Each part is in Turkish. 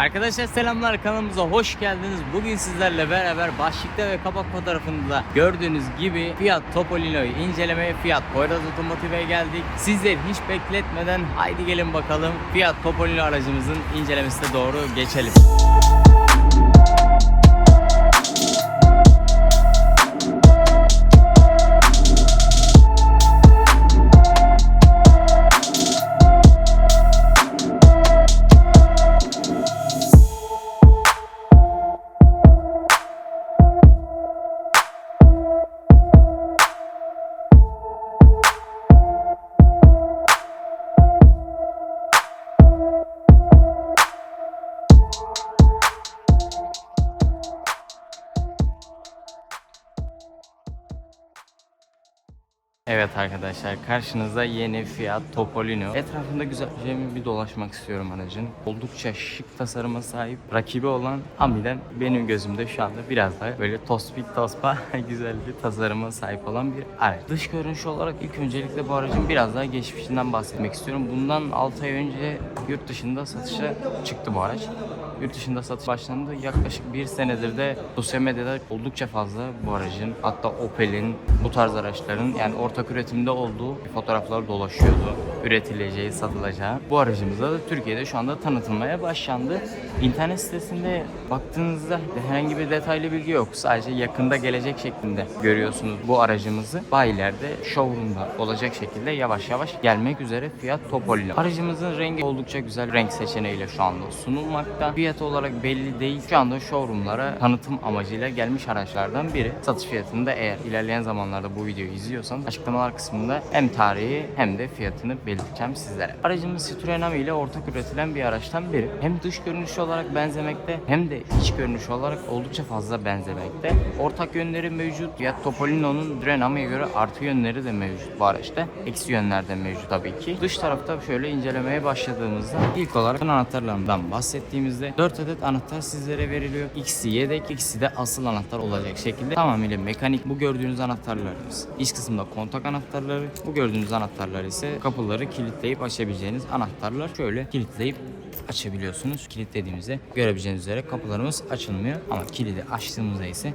Arkadaşlar selamlar kanalımıza hoş geldiniz. Bugün sizlerle beraber başlıkta ve kapak fotoğrafında gördüğünüz gibi Fiat Topolino'yu incelemeye Fiat Poyraz Otomotiv'e geldik. Sizleri hiç bekletmeden haydi gelin bakalım Fiat Topolino aracımızın incelemesine doğru geçelim. Evet arkadaşlar karşınızda yeni Fiat Topolino. Etrafında güzel bir dolaşmak istiyorum aracın. Oldukça şık tasarıma sahip. Rakibi olan Ami'den benim gözümde şu anda biraz daha böyle tospik tospa güzel bir tasarıma sahip olan bir araç. Dış görünüş olarak ilk öncelikle bu aracın biraz daha geçmişinden bahsetmek istiyorum. Bundan 6 ay önce yurt dışında satışa çıktı bu araç. Yurt dışında satış başlandı. Yaklaşık bir senedir de sosyal medyada oldukça fazla bu aracın hatta Opel'in bu tarz araçların yani ortak üretimde olduğu fotoğraflar dolaşıyordu. Üretileceği, satılacağı. Bu aracımızda da Türkiye'de şu anda tanıtılmaya başlandı. İnternet sitesinde baktığınızda herhangi bir detaylı bilgi yok. Sadece yakında gelecek şeklinde görüyorsunuz bu aracımızı. Bayilerde, showroom'da olacak şekilde yavaş yavaş gelmek üzere Fiat Topolino. Aracımızın rengi oldukça güzel renk seçeneğiyle şu anda sunulmakta. Fiyatı olarak belli değil. Şu anda showroomlara tanıtım amacıyla gelmiş araçlardan biri. Satış fiyatını da eğer ilerleyen zamanlarda bu videoyu izliyorsanız açıklamalar kısmında hem tarihi hem de fiyatını belirteceğim sizlere. Aracımız Citroen Ami ile ortak üretilen bir araçtan biri. Hem dış görünüşü olarak benzemekte hem de iç görünüşü olarak oldukça fazla benzemekte. Ortak yönleri mevcut. Fiat Topolino'nun Citroen Ami'ye göre artı yönleri de mevcut bu araçta. Eksi yönler de mevcut tabii ki. Dış tarafta şöyle incelemeye başladığımızda ilk olarak anahtarlarından bahsettiğimizde 4 adet anahtar sizlere veriliyor. İkisi yedek, ikisi de asıl anahtar olacak şekilde tamamıyla mekanik. Bu gördüğünüz anahtarlarımız. İç kısımda kontak anahtarları. Bu gördüğünüz anahtarlar ise kapıları kilitleyip açabileceğiniz anahtarlar. Şöyle kilitleyip açabiliyorsunuz. Kilitlediğimizde görebileceğiniz üzere kapılarımız açılmıyor ama kilidi açtığımızda ise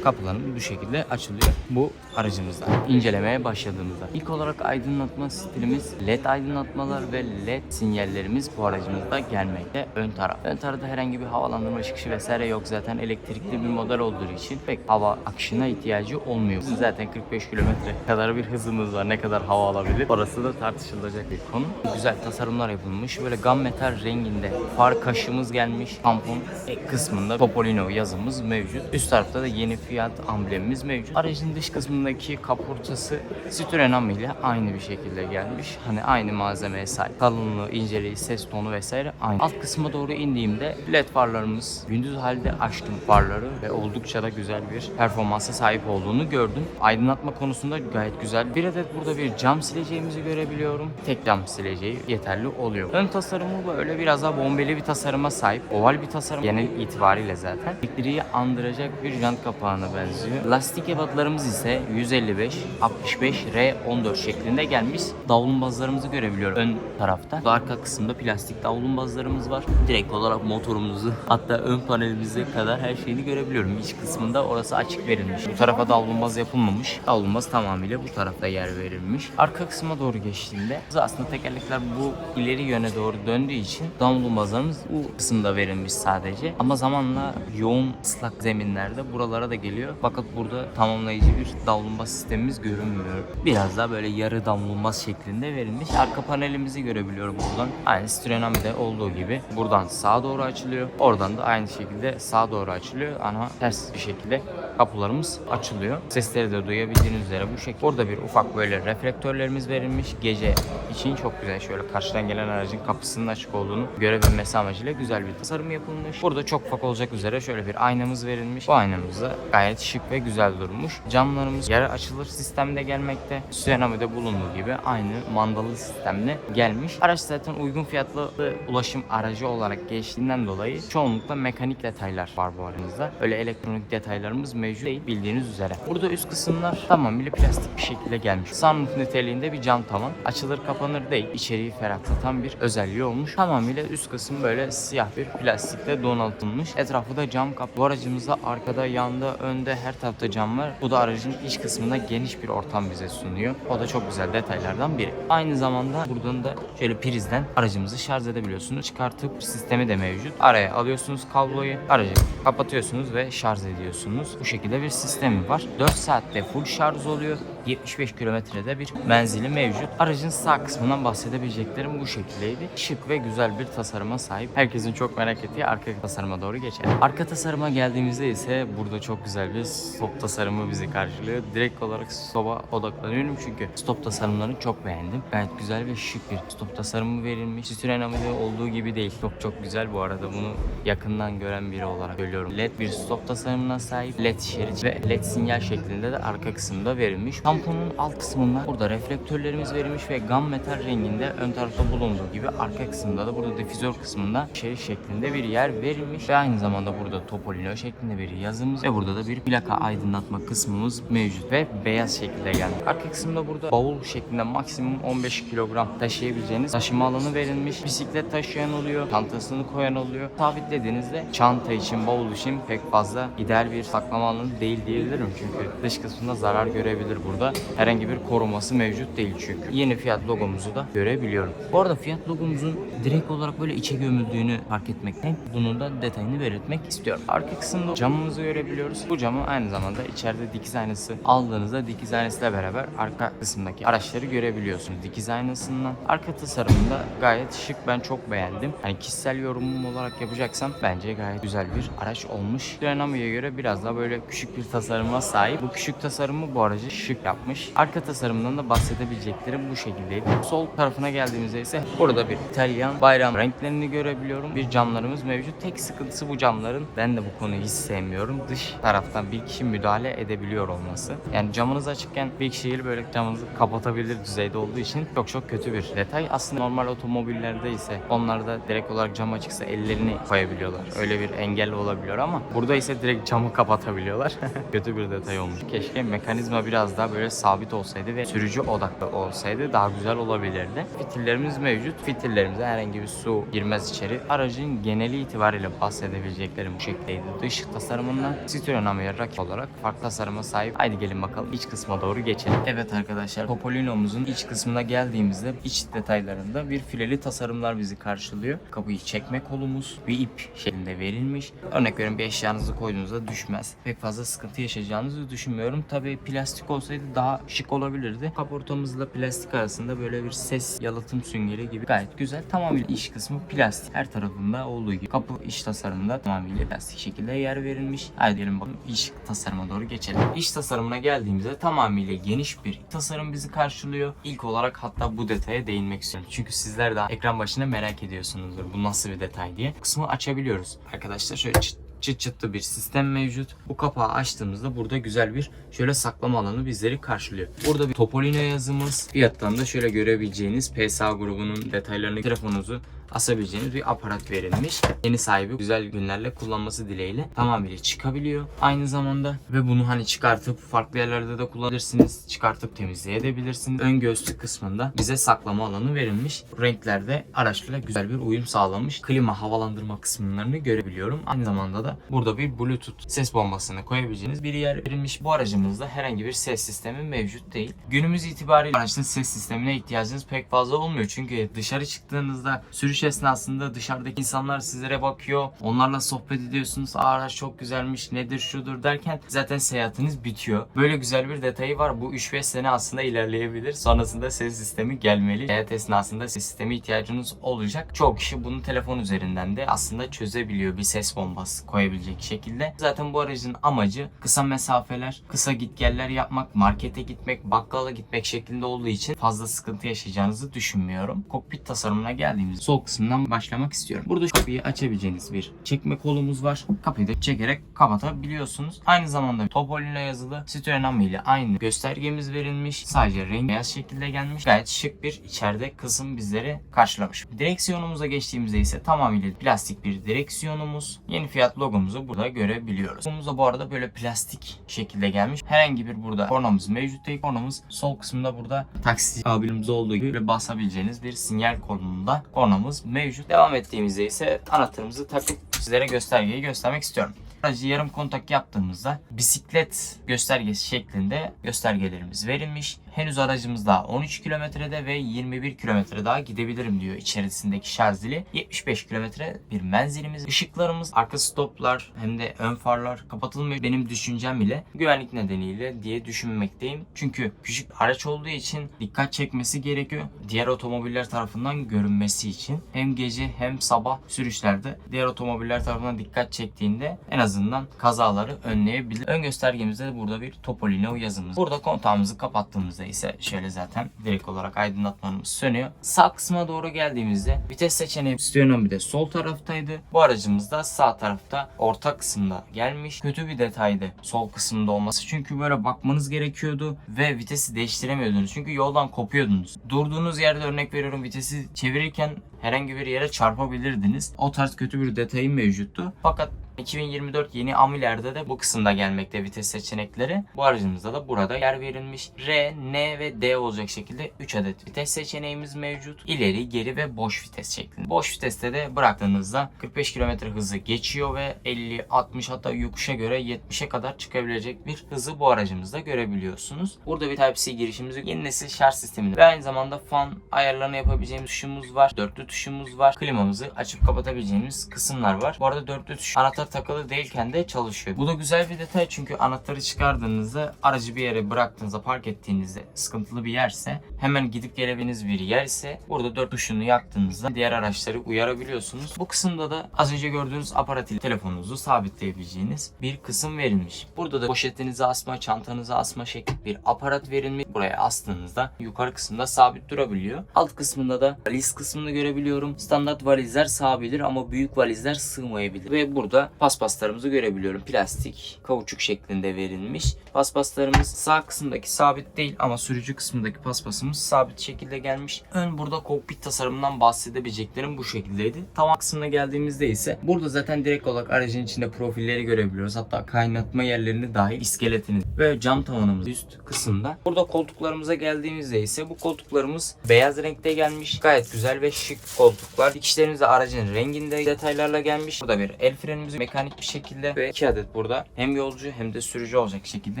kapılarımız bu şekilde açılıyor. Bu aracımızda incelemeye başladığımızda. İlk olarak aydınlatma stilimiz LED aydınlatmalar ve LED sinyallerimiz bu aracımızda gelmekte ön taraf. Ön tarafta herhangi bir havalandırma çıkışı vesaire yok zaten elektrikli bir model olduğu için pek hava akışına ihtiyacı olmuyor. Bizim zaten 45 kilometre kadar bir hızımız var. Ne kadar hava alabilir? Orası da tartışılacak bir konu. Güzel tasarımlar yapılmış. Böyle gam metal renginde far kaşımız gelmiş. Tampon ek kısmında Topolino yazımız mevcut. Üst tarafta da yeni Fiat amblemimiz mevcut. Aracın dış kısmındaki kaportası Citroen Ami ile aynı bir şekilde gelmiş. Hani aynı malzemeye sahip. Kalınlığı, inceliği, ses tonu vesaire aynı. Alt kısma doğru indiğimde led farlarımız gündüz halde açtım farları ve oldukça da güzel bir performansa sahip olduğunu gördüm. Aydınlatma konusunda gayet güzel. Bir adet burada bir cam sileceğimizi görebiliyorum. Tek cam sileceği yeterli oluyor. Ön tasarımı böyle biraz daha bombeli bir tasarıma sahip. Oval bir tasarım genel itibariyle zaten. Elektriği andıracak bir jant kapağına benziyor. Lastik ebatlarımız ise 155, 65, R14 şeklinde gelmiş. Davlumbazlarımızı görebiliyorum ön tarafta. Arka kısımda plastik davlumbazlarımız var. Direkt olarak motorumuzu hatta ön panelimize kadar her şeyini görebiliyorum. İç kısmında orası açık verilmiş. Bu tarafa davlumbaz yapılmamış. Davlumbaz tamamıyla bu tarafta yer verilmiş. Arka kısma doğru geçtiğimde aslında tekerlekler bu ileri yöne doğru döndüğü için davlumbazlarımız bu kısımda verilmiş sadece. Ama zamanla yoğun ıslak zeminlerde buralara da geliyor. Fakat burada tamamlayıcı bir davlumbaz sistemimiz görünmüyor. Biraz daha böyle yarı davlumbaz şeklinde verilmiş. Arka panelimizi görebiliyorum buradan. Aynı Citroen Ami'de olduğu gibi buradan sağa doğru açılıyor. Oradan da aynı şekilde sağa doğru açılıyor ama ters bir şekilde kapılarımız açılıyor. Sesleri de duyabildiğiniz üzere bu şekilde. Orada bir ufak böyle reflektörlerimiz verilmiş. Gece için çok güzel. Şöyle karşıdan gelen aracın kapısının açık olduğunu görebilmesi amacıyla güzel bir tasarım yapılmış. Burada çok ufak olacak üzere şöyle bir aynamız verilmiş. Bu aynamız da gayet şık ve güzel durmuş. Camlarımız yarı açılır sistemde gelmekte. Tsunami'de bulunduğu gibi aynı mandalı sistemle gelmiş. Araç zaten uygun fiyatlı ulaşım aracı olarak geçtiğinden dolayı çoğunlukla mekanik detaylar var bu aranızda. Öyle elektronik detaylarımız mevcut değil bildiğiniz üzere. Burada üst kısımlar tamamıyla plastik bir şekilde gelmiş. Sunroof niteliğinde bir cam tavan. Açılır kapanır değil. İçeriği ferahlatan bir özelliği olmuş. Tamamıyla üst kısım böyle siyah bir plastikle donatılmış. Etrafı da cam kap. Bu aracımızda arkada, yanda, önde her tarafta cam var. Bu da aracın iç kısmında geniş bir ortam bize sunuyor. O da çok güzel detaylardan biri. Aynı zamanda buradan da şöyle prizden aracımızı şarj edebiliyorsunuz. Çıkartıp sistemi de mevcut. Araya alıyorsunuz kabloyu, aracı kapatıyorsunuz ve şarj ediyorsunuz. Bu şekilde bir sistemi var. 4 saatte full şarj oluyor. 75 kilometrede bir menzili mevcut. Aracın sağ kısmından bahsedebileceklerim bu şekildeydi. Şık ve güzel bir tasarıma sahip. Herkesin çok merak ettiği arka tasarıma doğru geçelim. Arka tasarıma geldiğimizde ise burada çok güzel bir stop tasarımı bizi karşılıyor. Direkt olarak stop'a odaklanıyorum çünkü stop tasarımlarını çok beğendim. Gayet güzel ve şık bir stop tasarımı verilmiş. Citroen Amide olduğu gibi değil. Çok çok güzel bu arada bunu yakından gören biri olarak söylüyorum. LED bir stop tasarımına sahip. LED şerit ve LED sinyal şeklinde de arka kısımda verilmiş. Tamponun alt kısmında burada reflektörlerimiz verilmiş ve gam metal renginde ön tarafta bulunduğu gibi arka kısmında da burada difüzör kısmında şerit şeklinde bir yer verilmiş ve aynı zamanda burada Topolino şeklinde bir yazımız ve burada da bir plaka aydınlatma kısmımız mevcut ve beyaz şekilde gelmiş. Arka kısımda burada bavul şeklinde maksimum 15 kilogram taşıyabileceğiniz taşıma alanı verilmiş. Bisiklet taşıyan oluyor, çantasını koyan oluyor. Sabitlediğinizde çanta için, bavul için pek fazla ideal bir saklama alanı değil diyebilirim. Çünkü dış kısmında zarar görebilir burada. Herhangi bir koruması mevcut değil çünkü. Yeni Fiat logomuzu da görebiliyorum. Bu arada Fiat logomuzun direkt olarak böyle içe gömüldüğünü fark etmekten bunun da detayını belirtmek istiyorum. Arka kısımda camımızı görebiliyoruz. Bu camı aynı zamanda içeride dikiz aynası aldığınızda dikiz aynasıyla beraber arka kısımdaki araçları görebiliyorsunuz dikiz aynasından. Arka tasarımında gayet şık ben çok beğendim. Hani kişisel yorumum olarak yapacaksam bence gayet güzel bir araç olmuş. Dynami'ye göre biraz daha böyle küçük bir tasarıma sahip. Bu küçük tasarımı bu aracı şık yapmış. Arka tasarımından da bahsedebileceklerim bu şekildeydi. Sol tarafına geldiğimizde ise burada bir İtalyan bayram renklerini görebiliyorum. Bir camlarımız mevcut. Tek sıkıntısı bu camların. Ben de bu konuyu hiç sevmiyorum. Dış taraftan bir kişi müdahale edebiliyor olması. Yani camınız açıkken bir kişiyle böyle camınızı kapatabilir düzeyde olduğu için çok çok kötü bir detay. Aslında normal otomobillerde ise onlarda direkt olarak cam açıksa ellerini koyabiliyorlar. Öyle bir engel olabiliyor ama burada ise direkt camı kapatabiliyorlar. kötü bir detay olmuş. Keşke mekanizma biraz daha böyle sabit olsaydı ve sürücü odaklı olsaydı daha güzel olabilirdi. Fitillerimiz mevcut. Fitillerimize herhangi bir su girmez içeri. Aracın geneli itibariyle bahsedebileceklerim bu şekildeydi. Dış tasarımından Citroen Amia rakip olarak farklı tasarıma sahip. Haydi gelin bakalım iç kısma doğru geçelim. Evet arkadaşlar Topolino'muzun iç kısmına geldiğimizde iç detaylarında bir fileli tasarımlar bizi karşılıyor. Kapıyı çekme kolumuz bir ip şeklinde verilmiş. Örnek veriyorum bir eşyanızı koyduğunuzda düşmez. Pek fazla sıkıntı yaşayacağınızı düşünmüyorum. Tabii plastik olsaydı daha şık olabilirdi. Kaportamızla plastik arasında böyle bir ses yalıtım süngeri gibi gayet güzel. Tamamıyla iç kısmı plastik. Her tarafında olduğu gibi. Kapı iç tasarımında tamamıyla plastik şekilde yer verilmiş. Haydi gelin bakalım iç tasarıma doğru geçelim. İç tasarımına geldiğimizde tamamıyla geniş bir tasarım bizi karşılıyor. İlk olarak hatta bu detaya değinmek istiyorum. Çünkü sizler de ekran başında merak ediyorsunuzdur bu nasıl bir detay diye. Kısmı açabiliyoruz. Arkadaşlar şöyle çıt çıt çıtlı bir sistem mevcut. Bu kapağı açtığımızda burada güzel bir şöyle saklama alanı bizleri karşılıyor. Burada bir Topolino yazımız. Fiyattan da şöyle görebileceğiniz PSA grubunun detaylarını telefonunuzu asabileceğiniz bir aparat verilmiş. Yeni sahibi güzel günlerle kullanması dileğiyle tamamıyla çıkabiliyor. Aynı zamanda ve bunu hani çıkartıp farklı yerlerde de kullanabilirsiniz. Çıkartıp temizleyebilirsiniz. Ön göğüslük kısmında bize saklama alanı verilmiş. Renklerde araçla güzel bir uyum sağlamış. Klima havalandırma kısımlarını görebiliyorum. Aynı zamanda da burada bir bluetooth ses bombasını koyabileceğiniz bir yer verilmiş. Bu aracımızda herhangi bir ses sistemi mevcut değil. Günümüz itibariyle araçta ses sistemine ihtiyacınız pek fazla olmuyor. Çünkü dışarı çıktığınızda sürüş esnasında dışarıdaki insanlar sizlere bakıyor. Onlarla sohbet ediyorsunuz. Araç çok güzelmiş nedir şudur derken zaten seyahatiniz bitiyor. Böyle güzel bir detayı var. Bu 3-5 sene aslında ilerleyebilir. Sonrasında ses sistemi gelmeli. Seyahat esnasında ses sistemi ihtiyacınız olacak. Çoğu kişi bunu telefon üzerinden de aslında çözebiliyor. Bir ses bombası koyabilecek şekilde. Zaten bu aracın amacı kısa mesafeler, kısa gitgeller yapmak, markete gitmek, bakkala gitmek şeklinde olduğu için fazla sıkıntı yaşayacağınızı düşünmüyorum. Kokpit tasarımına geldiğimizde sol kısmından başlamak istiyorum. Burada kapıyı açabileceğiniz bir çekme kolumuz var. Kapıyı da çekerek kapatabiliyorsunuz. Aynı zamanda Topolino yazılı Citroen ile aynı göstergemiz verilmiş. Sadece renk beyaz şekilde gelmiş. Gayet şık bir içeride kısım bizleri karşılamış. Direksiyonumuza geçtiğimizde ise tamamıyla plastik bir direksiyonumuz. Yeni fiyat logomuzu burada görebiliyoruz. Logomuz bu arada böyle plastik şekilde gelmiş. Herhangi bir burada kornamız mevcut değil. Kornamız sol kısmında burada taksi abimizde olduğu gibi basabileceğiniz bir sinyal konumunda kornamız mevcut. Devam ettiğimizde ise anahtarımızı takıp sizlere göstergeyi göstermek istiyorum. Aracı yarım kontak yaptığımızda bisiklet göstergesi şeklinde göstergelerimiz verilmiş. Henüz aracımız daha 13 kilometrede ve 21 kilometre daha gidebilirim diyor içerisindeki şarj dili. 75 kilometre bir menzilimiz. Işıklarımız, arka stoplar hem de ön farlar kapatılmıyor. Benim düşüncem bile güvenlik nedeniyle diye düşünmekteyim. Çünkü küçük araç olduğu için dikkat çekmesi gerekiyor. Diğer otomobiller tarafından görünmesi için. Hem gece hem sabah sürüşlerde diğer otomobiller tarafından dikkat çektiğinde en azından kazaları önleyebilir. Ön göstergemizde de burada bir Topolino yazımız. Burada kontağımızı kapattığımızda ise şöyle zaten direkt olarak aydınlatmamız sönüyor. Sağ kısma doğru geldiğimizde vites seçeneği Sternum bir de sol taraftaydı. Bu aracımız da sağ tarafta orta kısımda gelmiş. Kötü bir detaydı sol kısımda olması. Çünkü böyle bakmanız gerekiyordu ve vitesi değiştiremiyordunuz. Çünkü yoldan kopuyordunuz. Durduğunuz yerde örnek veriyorum vitesi çevirirken herhangi bir yere çarpabilirdiniz. O tarz kötü bir detayı mevcuttu. Fakat 2024 yeni Amiler'de de bu kısımda gelmekte vites seçenekleri. Bu aracımızda da burada yer verilmiş. R, N ve D olacak şekilde 3 adet vites seçeneğimiz mevcut. İleri, geri ve boş vites şeklinde. Boş viteste de bıraktığınızda 45 km hızı geçiyor ve 50, 60 hatta yokuşa göre 70'e kadar çıkabilecek bir hızı bu aracımızda görebiliyorsunuz. Burada bir Type-C girişimiz. Yeni nesil şarj sisteminde ve aynı zamanda fan ayarlarını yapabileceğimiz tuşumuz var. Dörtlü tuşumuz var. Klimamızı açıp kapatabileceğimiz kısımlar var. Bu arada dörtlü tuş anahtar takılı değilken de çalışıyor. Bu da güzel bir detay çünkü anahtarı çıkardığınızda aracı bir yere bıraktığınızda park ettiğinizde sıkıntılı bir yerse hemen gidip gelebiliniz bir yer ise burada dört tuşunu yaktığınızda diğer araçları uyarabiliyorsunuz. Bu kısımda da az önce gördüğünüz aparat ile telefonunuzu sabitleyebileceğiniz bir kısım verilmiş. Burada da poşetinizi asma, çantanızı asma şekli bir aparat verilmiş. Buraya astığınızda yukarı kısımda sabit durabiliyor. Alt kısmında da valiz kısmını görebiliyorum. Standart valizler sığabilir ama büyük valizler sığmayabilir. Ve burada paspaslarımızı görebiliyorum. Plastik, kauçuk şeklinde verilmiş. Paspaslarımız sağ kısımdaki sabit değil ama sürücü kısmındaki paspasımız sabit şekilde gelmiş. Ön burada kokpit tasarımından bahsedebileceklerim bu şekildeydi. Tavan kısmına geldiğimizde ise burada zaten direkt olarak aracın içinde profilleri görebiliyoruz. Hatta kaynatma yerlerini dahil iskeletini ve cam tavanımız üst kısımda. Burada koltuklarımıza geldiğimizde ise bu koltuklarımız beyaz renkte gelmiş. Gayet güzel ve şık koltuklar. Dikişlerimiz de aracın renginde detaylarla gelmiş. Burada bir el frenimiz mekanik bir şekilde ve iki adet burada hem yolcu hem de sürücü olacak şekilde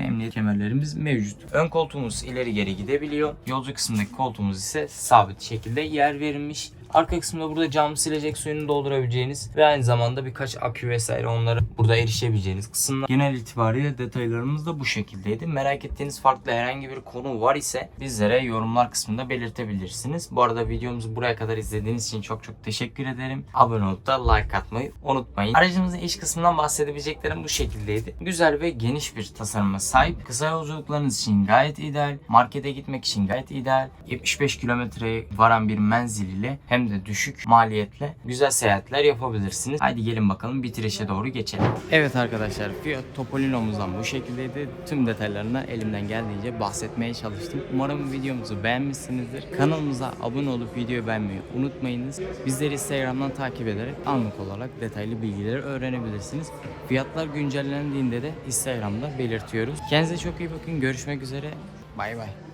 emniyet kemerlerimiz mevcut. Ön koltuğumuz ileri geri gidebiliyor. Yolcu kısmındaki koltuğumuz ise sabit şekilde yer verilmiş. Arka kısımda burada cam silecek suyunu doldurabileceğiniz ve aynı zamanda birkaç akü vesaire onları burada erişebileceğiniz kısımlar. Genel itibariyle detaylarımız da bu şekildeydi. Merak ettiğiniz farklı herhangi bir konu var ise bizlere yorumlar kısmında belirtebilirsiniz. Bu arada videomuzu buraya kadar izlediğiniz için çok çok teşekkür ederim. Abone olup da like atmayı unutmayın. Aracımızın iç kısmından bahsedebileceklerim bu şekildeydi. Güzel ve geniş bir tasarıma sahip. Kısa yolculuklarınız için gayet ideal. Markete gitmek için gayet ideal. 75 kilometreye varan bir menzil ile de düşük maliyetle güzel seyahatler yapabilirsiniz. Haydi gelin bakalım bitirişe doğru geçelim. Evet arkadaşlar Fiat Topolino'muzdan bu şekildeydi. Tüm detaylarına elimden geldiğince bahsetmeye çalıştım. Umarım videomuzu beğenmişsinizdir. Kanalımıza abone olup videoyu beğenmeyi unutmayınız. Bizleri Instagram'dan takip ederek anlık olarak detaylı bilgileri öğrenebilirsiniz. Fiyatlar güncellendiğinde de Instagram'da belirtiyoruz. Kendinize çok iyi bakın. Görüşmek üzere. Bay bay.